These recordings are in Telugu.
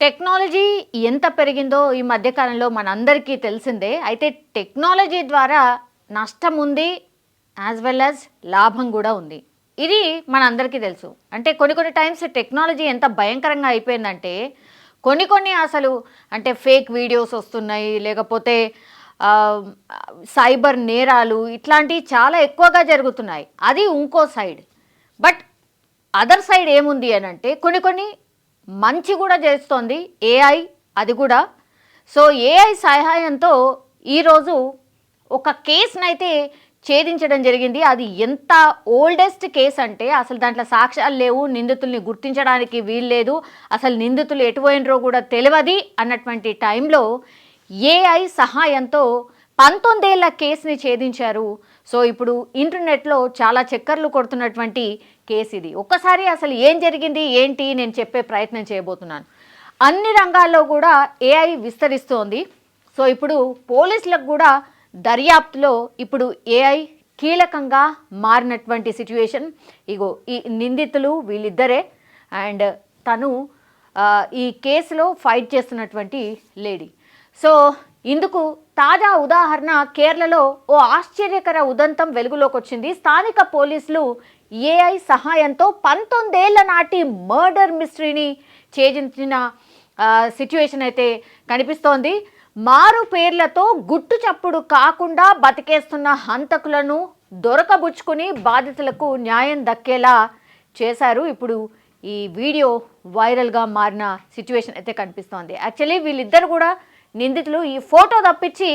టెక్నాలజీ ఎంత పెరిగిందో ఈ మధ్యకాలంలో మనందరికీ తెలిసిందే. అయితే టెక్నాలజీ ద్వారా నష్టం ఉంది యాజ్ వెల్ యాజ్ లాభం కూడా ఉంది. ఇది మనందరికీ తెలుసు. అంటే కొన్ని కొన్ని టైమ్స్ టెక్నాలజీ ఎంత భయంకరంగా అయిపోయిందంటే కొన్ని కొన్ని అసలు అంటే ఫేక్ వీడియోస్ వస్తున్నాయి లేకపోతే సైబర్ నేరాలు ఇట్లాంటివి చాలా ఎక్కువగా జరుగుతున్నాయి. అది ఇంకో సైడ్ బట్ అదర్ సైడ్ ఏముంది అని అంటే కొన్ని కొన్ని మంచి కూడా చేస్తోంది ఏఐ అది కూడా. సో ఏఐ సహాయంతో ఈరోజు ఒక కేసునైతే ఛేదించడం జరిగింది. అది ఎంత ఓల్డెస్ట్ కేసు అంటే అసలు దాంట్లో సాక్ష్యాలు లేవు నిందితుల్ని గుర్తించడానికి వీల్లేదు అసలు నిందితులు ఎటుపోయినరో కూడా తెలియదు అన్నటువంటి టైంలో ఏఐ సహాయంతో పంతొమ్మిదేళ్ళ కేసుని ఛేదించారు. సో ఇప్పుడు ఇంటర్నెట్లో చాలా చక్కర్లు కొడుతున్నటువంటి కేసు ఇది. ఒక్కసారి అసలు ఏం జరిగింది ఏంటి నేను చెప్పే ప్రయత్నం చేయబోతున్నాను. అన్ని రంగాల్లో కూడా ఏఐ విస్తరిస్తోంది. సో ఇప్పుడు పోలీసులకు కూడా దర్యాప్తులో ఇప్పుడు ఏఐ కీలకంగా మారినటువంటి సిచ్యువేషన్ ఇగో ఈ నిందితులు వీళ్ళిద్దరే. అండ్ తను ఈ కేసులో ఫైట్ చేస్తున్నటువంటి లేడీ. సో ఇందుకు తాజా ఉదాహరణ కేరళలో ఓ ఆశ్చర్యకర ఉదంతం వెలుగులోకి వచ్చింది స్థానిక పోలీసులు ఏఐ సహాయంతో పంతొమ్మిదేళ్ళ నాటి మర్డర్ మిస్టరీని ఛేదించిన సిచ్యువేషన్ అయితే కనిపిస్తోంది. మారు పేర్లతో గుట్టు చప్పుడు కాకుండా బతికేస్తున్న హంతకులను దొరకబుచ్చుకుని బాధితులకు న్యాయం దక్కేలా చేశారు. ఇప్పుడు ఈ వీడియో వైరల్గా మారిన సిచ్యువేషన్ అయితే కనిపిస్తోంది. యాక్చువల్లీ వీళ్ళిద్దరు కూడా నిందితులు ఈ ఫోటో తప్పించి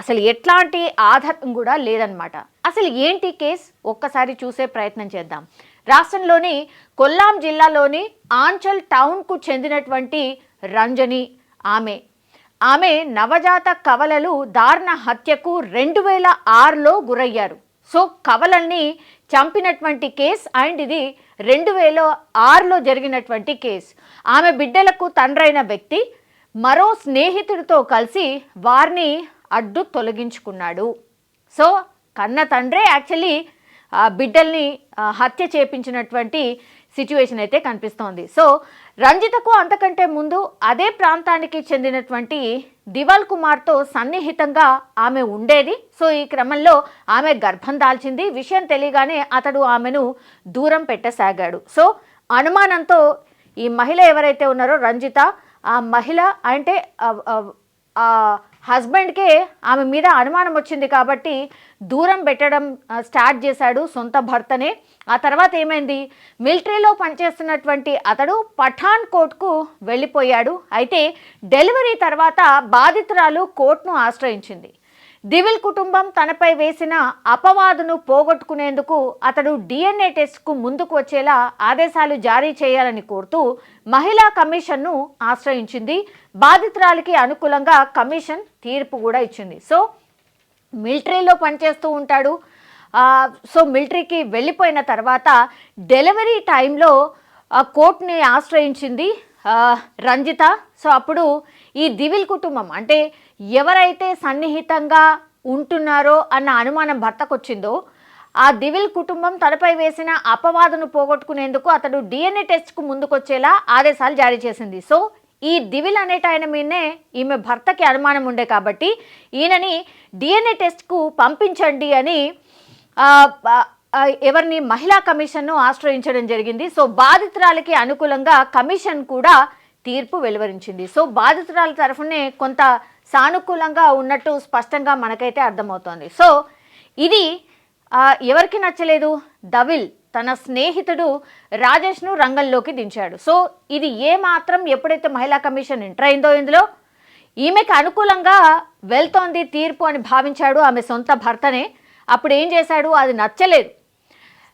అసలు ఎట్లాంటి ఆధారం కూడా లేదనమాట అసలు ఏంటి కేస్? ఒక్కసారి చూసే ప్రయత్నం చేద్దాం. రాష్ట్రంలోని కొల్లాం జిల్లాలోని ఆంచల్ టౌన్కు చెందినటువంటి రంజని ఆమె. ఆమె నవజాత కవలలు దారుణ హత్యకు రెండు వేల ఆరులో గురయ్యారు. సో కవలల్ని చంపినటువంటి కేస్ అండ్ ఇది రెండు వేల ఆరులో జరిగినటువంటి కేస్. ఆమె బిడ్డలకు తండ్రైన వ్యక్తి మరో స్నేహితుడితో కలిసి వారిని అడ్డు తొలగించుకున్నాడు. సో కన్న తండ్రే యాక్చువల్లీ ఆ బిడ్డల్ని హత్య చేపించినటువంటి సిచ్యువేషన్ అయితే కనిపిస్తోంది. సో రంజితకు అంతకంటే ముందు అదే ప్రాంతానికి చెందినటువంటి దివాల్ కుమార్తో సన్నిహితంగా ఆమె ఉండేది. సో ఈ క్రమంలో ఆమె గర్భం దాల్చింది. విషయం తెలియగానే అతడు ఆమెను దూరం పెట్టసాగాడు. సో అనుమానంతో ఈ మహిళ ఎవరైతే ఉన్నారో రంజిత ఆ మహిళ అంటే ఆ- హస్బెండ్కే ఆమె మీద అనుమానం వచ్చింది కాబట్టి దూరం పెట్టడం స్టార్ట్ చేశాడు సొంత భర్తనే. ఆ తర్వాత ఏమైంది? మిలిటరీలో పనిచేస్తున్నటువంటి అతడు పఠాన్ కోట్కు వెళ్ళిపోయాడు. అయితే డెలివరీ తర్వాత బాధితురాలు కోర్టును ఆశ్రయించింది. దివిల్ కుటుంబం తనపై వేసిన అపవాదును పోగొట్టుకునేందుకు అతడు డిఎన్ఏ టెస్ట్కు ముందుకు వచ్చేలా ఆదేశాలు జారీ చేయాలని కోరుతూ మహిళా కమిషన్ను ఆశ్రయించింది. బాధితురాలికి అనుకూలంగా కమిషన్ తీర్పు కూడా ఇచ్చింది. సో మిలిటరీలో పనిచేస్తూ ఉంటాడు. సో మిలిటరీకి వెళ్ళిపోయిన తర్వాత డెలివరీ టైంలో కోర్టుని ఆశ్రయించింది రంజిత. సో అప్పుడు ఈ దివిల్ కుటుంబం అంటే ఎవరైతే సన్నిహితంగా ఉంటున్నారో అన్న అనుమానం భర్తకు వచ్చిందో ఆ దివిల్ కుటుంబం తనపై వేసిన అపవాదును పోగొట్టుకునేందుకు అతడు డిఎన్ఏ టెస్ట్కు ముందుకొచ్చేలా ఆదేశాలు జారీ చేసింది. సో ఈ దివిల్ అనేట ఆయన మీదనే ఈమె భర్తకి అనుమానం ఉండే కాబట్టి ఈయనని డిఎన్ఏ టెస్ట్కు పంపించండి అని ఎవరిని మహిళా కమిషన్ను ఆశ్రయించడం జరిగింది. సో బాధితురాలకి అనుకూలంగా కమిషన్ కూడా తీర్పు వెలువరించింది. సో బాధితురాల తరఫునే కొంత సానుకూలంగా ఉన్నట్టు స్పష్టంగా మనకైతే అర్థమవుతోంది. సో ఇది ఎవరికి నచ్చలేదు? దవిల్ తన స్నేహితుడు రాజేష్ను రంగంలోకి దించాడు. సో ఇది ఏ మాత్రం ఎప్పుడైతే మహిళా కమిషన్ ఎంటర్ అయిందో ఇందులో ఈమెకు అనుకూలంగా వెళ్తోంది తీర్పు అని భావించాడు ఆమె సొంత భర్తనే. అప్పుడు ఏం చేశాడు? అది నచ్చలేదు.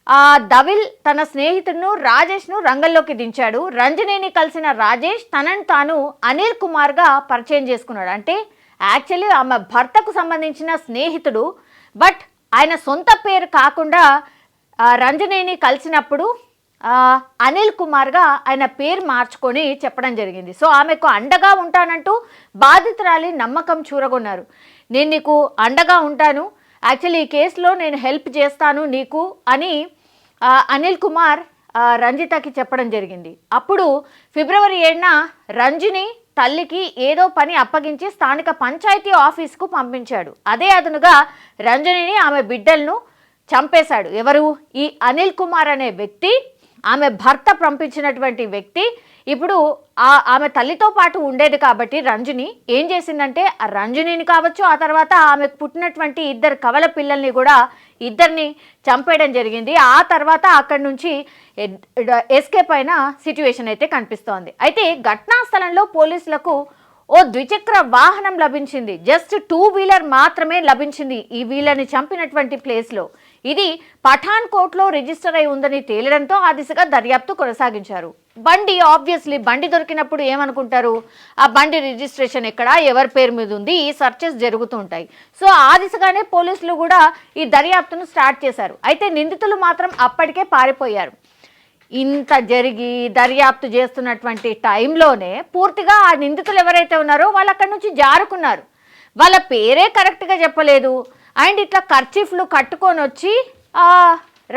ఆ దవిల్ తన స్నేహితుడును రాజేష్ను రంగంలోకి దించాడు. రంజనేని కలిసిన రాజేష్ తనను తాను అనిల్ కుమార్గా పరిచయం చేసుకున్నాడు. అంటే యాక్చువల్లీ ఆమె భర్తకు సంబంధించిన స్నేహితుడు బట్ ఆయన సొంత పేరు కాకుండా రంజనేని రంజనిని కలిసినప్పుడు అనిల్ కుమార్గా ఆయన పేరు మార్చుకొని చెప్పడం జరిగింది. సో ఆమెకు అండగా ఉంటానంటూ బాధితురాలి నమ్మకం చూరగొన్నారు. నేను నీకు అండగా ఉంటాను. యాక్చువల్లీ ఈ కేసులో నేను హెల్ప్ చేస్తాను నీకు అని అనిల్ కుమార్ రంజితకి చెప్పడం జరిగింది. అప్పుడు ఫిబ్రవరి ఏడున రంజిని తల్లికి ఏదో పని అప్పగించి స్థానిక పంచాయతీ ఆఫీస్కు పంపించాడు. అదే అదనుగా రంజనిని ఆమె బిడ్డలను చంపేశాడు. ఎవరు? ఈ అనిల్ కుమార్ అనే వ్యక్తి ఆమె భర్త పంపించినటువంటి వ్యక్తి. ఇప్పుడు ఆ ఆమె తల్లితో పాటు ఉండేది కాబట్టి రంజని ఏం చేసిందంటే ఆ రంజనిని కావచ్చు ఆ తర్వాత ఆమెకు పుట్టినటువంటి ఇద్దరు కవల పిల్లల్ని కూడా ఇద్దరిని చంపేయడం జరిగింది. ఆ తర్వాత అక్కడి నుంచి ఎస్కేప్ అయిన సిచ్యువేషన్ అయితే కనిపిస్తోంది. అయితే ఘటనా స్థలంలో పోలీసులకు ఓ ద్విచక్ర వాహనం లభించింది. జస్ట్ టూ వీలర్ మాత్రమే లభించింది ఈ వీళ్ళని చంపినటువంటి ప్లేస్లో. ఇది పఠాన్ కోట్లో రిజిస్టర్ అయి ఉందని తేలడంతో ఆ దిశగా దర్యాప్తు కొనసాగించారు. బండి ఆబ్వియస్లీ బండి దొరికినప్పుడు ఏమనుకుంటారు? ఆ బండి రిజిస్ట్రేషన్ ఎక్కడ? ఎవరి పేరు మీద ఉంది? ఈ సర్చెస్ జరుగుతూ ఉంటాయి. సో ఆ దిశగానే పోలీసులు కూడా ఈ దర్యాప్తును స్టార్ట్ చేశారు. అయితే నిందితులు మాత్రం అప్పటికే పారిపోయారు. ఇంత జరిగి దర్యాప్తు చేస్తున్నటువంటి టైంలోనే పూర్తిగా ఆ నిందితులు ఎవరైతే ఉన్నారో వాళ్ళు అక్కడి నుంచి జారుకున్నారు. వాళ్ళ పేరే కరెక్ట్గా చెప్పలేదు. అండ్ ఇట్లా ఖర్చీఫ్లు కట్టుకొని వచ్చి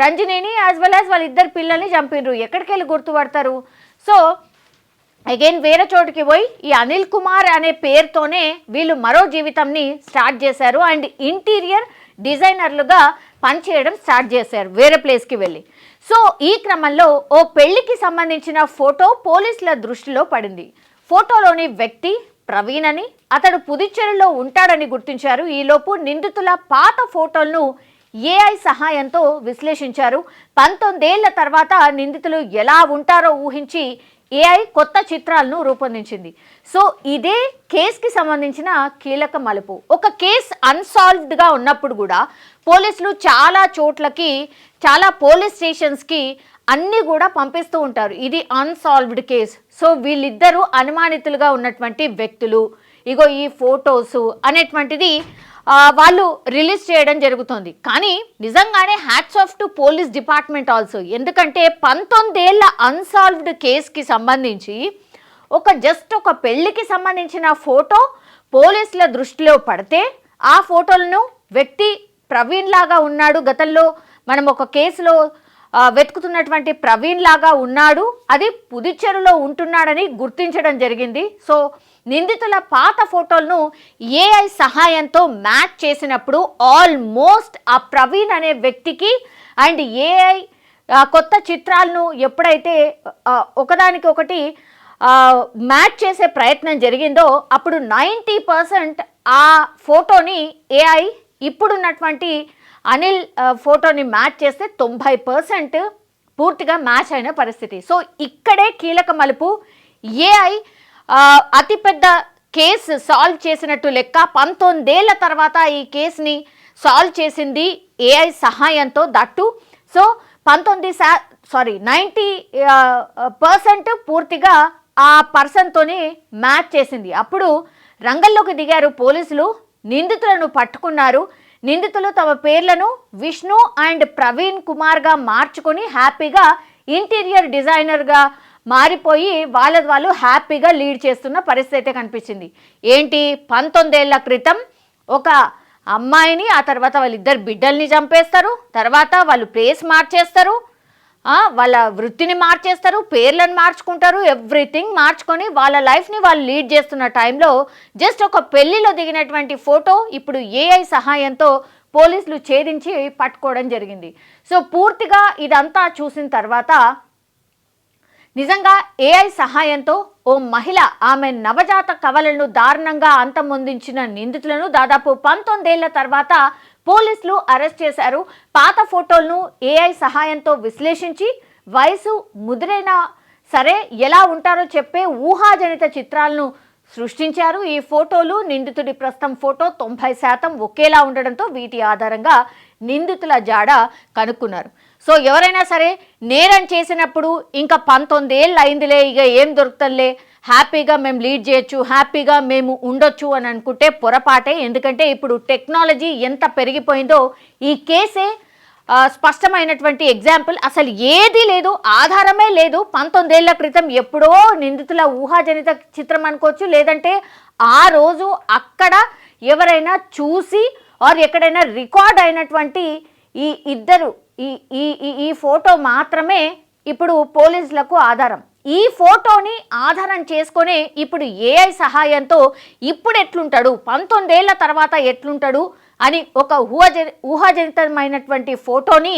రంజనీని రంజనిని యాజ్ వెల్ యాజ్ వాళ్ళ ఇద్దరు పిల్లల్ని చంపిండ్రు ఎక్కడికి వెళ్ళి గుర్తుపడతారు? సో అగైన్ వేరే చోటుకి పోయి ఈ అనిల్ కుమార్ అనే పేరుతోనే వీళ్ళు మరో జీవితంని స్టార్ట్ చేశారు. అండ్ ఇంటీరియర్ డిజైనర్లుగా పనిచేయడం స్టార్ట్ చేశారు వేరే ప్లేస్కి వెళ్ళి. సో ఈ క్రమంలో ఓ పెళ్ళికి సంబంధించిన ఫోటో పోలీసుల దృష్టిలో పడింది. ఫోటోలోని వ్యక్తి ప్రవీణ్ అని అతడు పుదుచ్చేరిలో ఉంటాడని గుర్తించారు. ఈలోపు నిందితుల పాత ఫోటోలను ఏఐ సహాయంతో విశ్లేషించారు. పంతొమ్మిదేళ్ళ తర్వాత నిందితులు ఎలా ఉంటారో ఊహించి ఏఐ కొత్త చిత్రాలను రూపొందించింది. సో ఇదే కేసుకి సంబంధించిన కీలక మలుపు. ఒక కేసు అన్సాల్వ్డ్గా ఉన్నప్పుడు కూడా పోలీసులు చాలా చోట్లకి చాలా పోలీస్ స్టేషన్స్కి అన్నీ కూడా పంపిస్తూ ఉంటారు. ఇది అన్సాల్వ్డ్ కేస్ సో వీళ్ళిద్దరూ అనుమానితులుగా ఉన్నటువంటి వ్యక్తులు. ఇగో ఈ ఫొటోస్ అనేటువంటిది వాళ్ళు రిలీజ్ చేయడం జరుగుతుంది. కానీ నిజంగానే hats off to police department also ఎందుకంటే పంతొమ్మిదేళ్ళ అన్సాల్వ్డ్ కేసుకి సంబంధించి ఒక జస్ట్ ఒక పెళ్ళికి సంబంధించిన ఫోటో పోలీసుల దృష్టిలో పడితే ఆ ఫోటోలను వ్యక్తి ప్రవీణ్ లాగా ఉన్నాడు. గతంలో మనం ఒక కేసులో వెతుకుతున్నటువంటి ప్రవీణ్ లాగా ఉన్నాడు. అది పుదుచ్చేరులో ఉంటున్నాడని గుర్తించడం జరిగింది. సో నిందితుల పాత ఫోటోలను ఏఐ సహాయంతో మ్యాచ్ చేసినప్పుడు ఆల్మోస్ట్ ఆ ప్రవీణ్ అనే వ్యక్తికి అండ్ ఏఐ కొత్త చిత్రాలను ఎప్పుడైతే ఒకదానికి ఒకటి మ్యాచ్ చేసే ప్రయత్నం జరిగిందో అప్పుడు నైంటీ పర్సెంట్ ఆ ఫోటోని ఏఐ ఇప్పుడున్నటువంటి అనిల్ ఫోటోని మ్యాచ్ చేస్తే తొంభై పర్సెంట్ పూర్తిగా మ్యాచ్ అయిన పరిస్థితి. సో ఇక్కడే కీలక మలుపు. ఏఐ అతిపెద్ద కేసు సాల్వ్ చేసినట్టు లెక్క పంతొమ్మిదేళ్ళ తర్వాత ఈ కేసుని సాల్వ్ చేసింది ఏఐ సహాయంతో దట్టు. సో పంతొమ్మిది శా సారీ నైంటీ పర్సెంట్ పూర్తిగా ఆ పర్సన్తోని మ్యాచ్ చేసింది. అప్పుడు రంగంలోకి దిగారు పోలీసులు. నిందితులను పట్టుకున్నారు. నిందితులు తమ పేర్లను విష్ణు అండ్ ప్రవీణ్ కుమార్గా మార్చుకొని హ్యాపీగా ఇంటీరియర్ డిజైనర్గా మారిపోయి వాళ్ళ వాళ్ళు హ్యాపీగా లీడ్ చేస్తున్న పరిస్థితి అయితే కనిపించింది. ఏంటి? పంతొమ్మిదేళ్ళ క్రితం ఒక అమ్మాయిని ఆ తర్వాత వాళ్ళిద్దరు బిడ్డల్ని చంపేస్తారు తర్వాత వాళ్ళు ప్లేస్ మార్చేస్తారు వాళ్ళ వృత్తిని మార్చేస్తారు పేర్లను మార్చుకుంటారు ఎవ్రీథింగ్ మార్చుకొని వాళ్ళ లైఫ్ని వాళ్ళు లీడ్ చేస్తున్న టైంలో జస్ట్ ఒక పెళ్ళిలో దిగినటువంటి ఫోటో ఇప్పుడు ఏఐ సహాయంతో పోలీసులు ఛేదించి పట్టుకోవడం జరిగింది. సో పూర్తిగా ఇదంతా చూసిన తర్వాత నిజంగా ఏఐ సహాయంతో ఓ మహిళ ఆమె నవజాత కవలను దారుణంగా అంతమొందించిన నిందితులను దాదాపు పంతొమ్మిదేళ్ళ తర్వాత పోలీసులు అరెస్ట్ చేశారు. పాత ఫోటోలను ఏఐ సహాయంతో విశ్లేషించి వయసు ముదిరైన సరే ఎలా ఉంటారో చెప్పే ఊహాజనిత చిత్రాలను సృష్టించారు. ఈ ఫోటోలు నిందితుడి ప్రస్తుతం ఫోటో తొంభై శాతం ఒకేలా ఉండడంతో వీటి ఆధారంగా నిందితుల జాడ కనుక్కున్నారు. సో ఎవరైనా సరే నేరం చేసినప్పుడు ఇంకా పంతొమ్మిది ఏళ్ళు అయిందిలే ఇక ఏం దొరుకుతలే హ్యాపీగా మేము లీడ్ చేయొచ్చు హ్యాపీగా మేము ఉండొచ్చు అని అనుకుంటే పొరపాటే. ఎందుకంటే ఇప్పుడు టెక్నాలజీ ఎంత పెరిగిపోయిందో ఈ కేసే స్పష్టమైనటువంటి ఎగ్జాంపుల్. అసలు ఏది లేదు ఆధారమే లేదు. పంతొమ్మిదేళ్ళ క్రితం ఎప్పుడో నిందితుల ఊహాజనిత చిత్రం అనుకోవచ్చు. లేదంటే ఆ రోజు అక్కడ ఎవరైనా చూసి ఆర్ ఎక్కడైనా రికార్డ్ అయినటువంటి ఈ ఇద్దరు ఈ ఈ ఈ- ఈ ఫోటో మాత్రమే ఇప్పుడు పోలీసులకు ఆధారం. ఈ ఫోటోని ఆధారం చేసుకొని ఇప్పుడు ఏఐ సహాయంతో ఇప్పుడు ఎట్లుంటాడు పంతొమ్మిదేళ్ళ తర్వాత ఎట్లుంటాడు అని ఒక ఊహజ ఊహాజనితమైనటువంటి ఫోటోని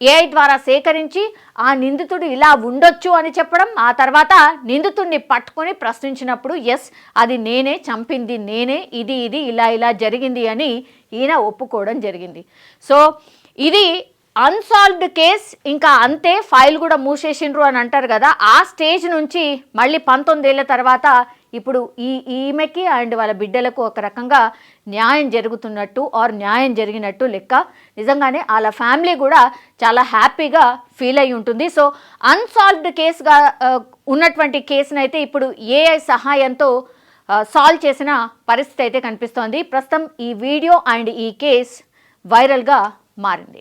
ఏఐ ద్వారా సేకరించి ఆ నిందితుడు ఇలా ఉండొచ్చు అని చెప్పడం ఆ తర్వాత నిందితుడిని పట్టుకొని ప్రశ్నించినప్పుడు ఎస్ అది నేనే చంపింది నేనే ఇది ఇది ఇలా ఇలా జరిగింది అని ఈయన ఒప్పుకోవడం జరిగింది. సో ఇది అన్సాల్వ్డ్ కేస్ ఇంకా అంతే ఫైల్ కూడా మూసేసిండ్రు అని అంటారు కదా ఆ స్టేజ్ నుంచి మళ్ళీ పంతొమ్మిదేళ్ళ తర్వాత ఇప్పుడు ఈ ఈమెకి అండ్ వాళ్ళ బిడ్డలకు ఒక రకంగా న్యాయం జరుగుతున్నట్టు ఆర్ న్యాయం జరిగినట్టు లెక్క. నిజంగానే వాళ్ళ ఫ్యామిలీ కూడా చాలా హ్యాపీగా ఫీల్ అయి ఉంటుంది. సో అన్సాల్వ్డ్ కేసుగా ఉన్నటువంటి కేసును అయితే ఇప్పుడు ఏఐ సహాయంతో సాల్వ్ చేసిన పరిస్థితి అయితే కనిపిస్తోంది. ప్రస్తుతం ఈ వీడియో అండ్ ఈ కేస్ వైరల్గా మారింది.